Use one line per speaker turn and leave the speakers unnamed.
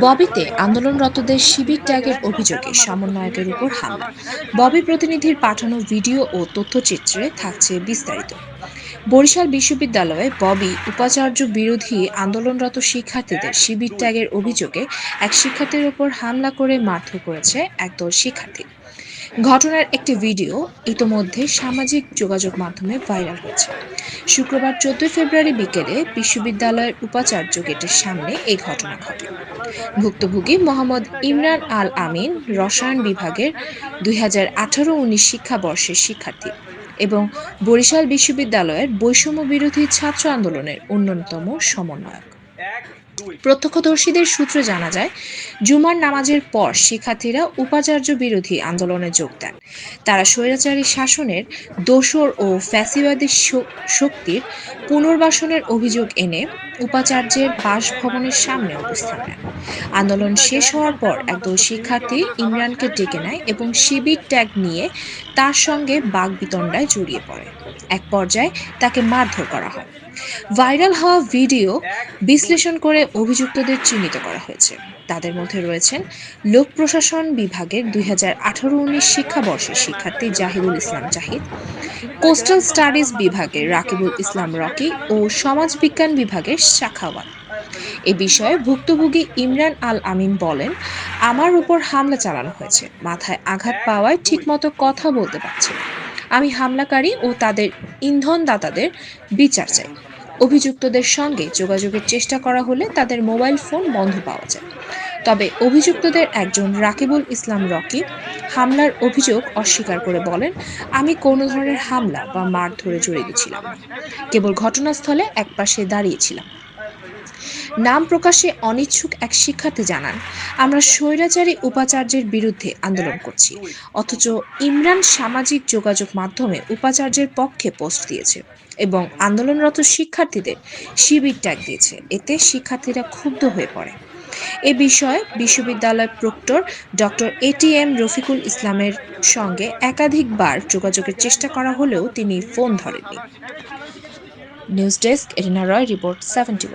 ববিতে আন্দোলনরতদের শিবির ত্যাগের অভিযোগে সমন্বয়কের উপর হামলা। ববি প্রতিনিধির পাঠানো ভিডিও ও তথ্যচিত্রে থাকছে বিস্তারিত। বরিশাল বিশ্ববিদ্যালয়ে ববি উপাচার্য বিরোধী আন্দোলনরত শিক্ষার্থীদের শিবির ত্যাগের অভিযোগে এক শিক্ষার্থীর উপর হামলা করে মারধর করেছে একদল শিক্ষার্থী। ঘটনার একটি ভিডিও ইতোমধ্যে সামাজিক যোগাযোগ মাধ্যমে ভাইরাল হয়েছে। শুক্রবার চোদ্দই ফেব্রুয়ারি বিকেলে বিশ্ববিদ্যালয়ের উপাচার্য গেটের সামনে এই ঘটনা ঘটে। ভুক্তভোগী মোহাম্মদ ইমরান আল আমিন রসায়ন বিভাগের দুই হাজার আঠারো উনিশ শিক্ষাবর্ষের শিক্ষার্থী এবং বরিশাল বিশ্ববিদ্যালয়ের বৈষম্য বিরোধী ছাত্র আন্দোলনের অন্যতম সমন্বয়ক। প্রত্যক্ষদর্শীদের সূত্রে জানা যায়, জুমার নামাজের পর শিক্ষার্থীরা উপাচার্য বিরোধী আন্দোলনে যোগ দেন। তারা স্বৈরাচারী শাসনের দোসর ও ফ্যাসিবাদী শক্তির পুনর্বাসনের অভিযোগ এনে উপাচার্যের বাসভবনের সামনে অবস্থান নেন। আন্দোলন শেষ হওয়ার পর একদল শিক্ষার্থী ইমরানকে ডেকে নেয় এবং শিবির ট্যাগ নিয়ে তার সঙ্গে বাগবিতণ্ডায় জড়িয়ে পড়ে। এক পর্যায়ে তাকে মারধর করা হয়। ভাইরাল হওয়া ভিডিও বিশ্লেষণ করে অভিযুক্তদের চিহ্নিত করা হয়েছে। তাদের মধ্যে রয়েছেন লোক প্রশাসন বিভাগের দুই হাজার আঠারো উনিশ শিক্ষাবর্ষের শিক্ষার্থী জাহিদুল ইসলাম জাহিদ, কোস্টাল স্টাডিজ বিভাগের রাকিবুল ইসলাম রকি ও সমাজবিজ্ঞান বিভাগের শাখাওয়াত এ বিষয়ে ভুক্তভোগী ইমরান আল আমিন বলেন, আমার উপর হামলা চালানো হয়েছে। মাথায় আঘাত পাওয়ায় ঠিকমতো কথা বলতে পারছি না। আমি হামলাকারী ও তাদের ইন্ধনদাতাদের বিচার চাই। অভিযুক্তদের সঙ্গে যোগাযোগের চেষ্টা করা হলে তাদের মোবাইল ফোন বন্ধ পাওয়া যায়। তবে অভিযুক্তদের একজন রাকিবুল ইসলাম রকি হামলার অভিযোগ অস্বীকার করে বলেন, আমি কোনো ধরনের হামলা বা মারধরে জড়িত ছিলাম না। কেবল ঘটনাস্থলে একপাশে দাঁড়িয়েছিলাম নাম প্রকাশে অনিচ্ছুক এক শিক্ষার্থী জানান, আমরা স্বৈরাচারী উপাচার্যের বিরুদ্ধে আন্দোলন করছি, অথচ ইমরান সামাজিক যোগাযোগ মাধ্যমে উপাচার্যের পক্ষে পোস্ট দিয়েছে এবং আন্দোলনরত শিক্ষার্থীদের শিবির ট্যাগ দিয়েছে। এতে শিক্ষার্থীরা ক্ষুব্ধ হয়ে পড়ে। এ বিষয়ে বিশ্ববিদ্যালয় প্রক্টর ডক্টর এটিএম রফিকুল ইসলামের সঙ্গে একাধিকবার যোগাযোগের চেষ্টা করা হলেও তিনি phone ধরেননি। News desk, Erina Roy, report seventy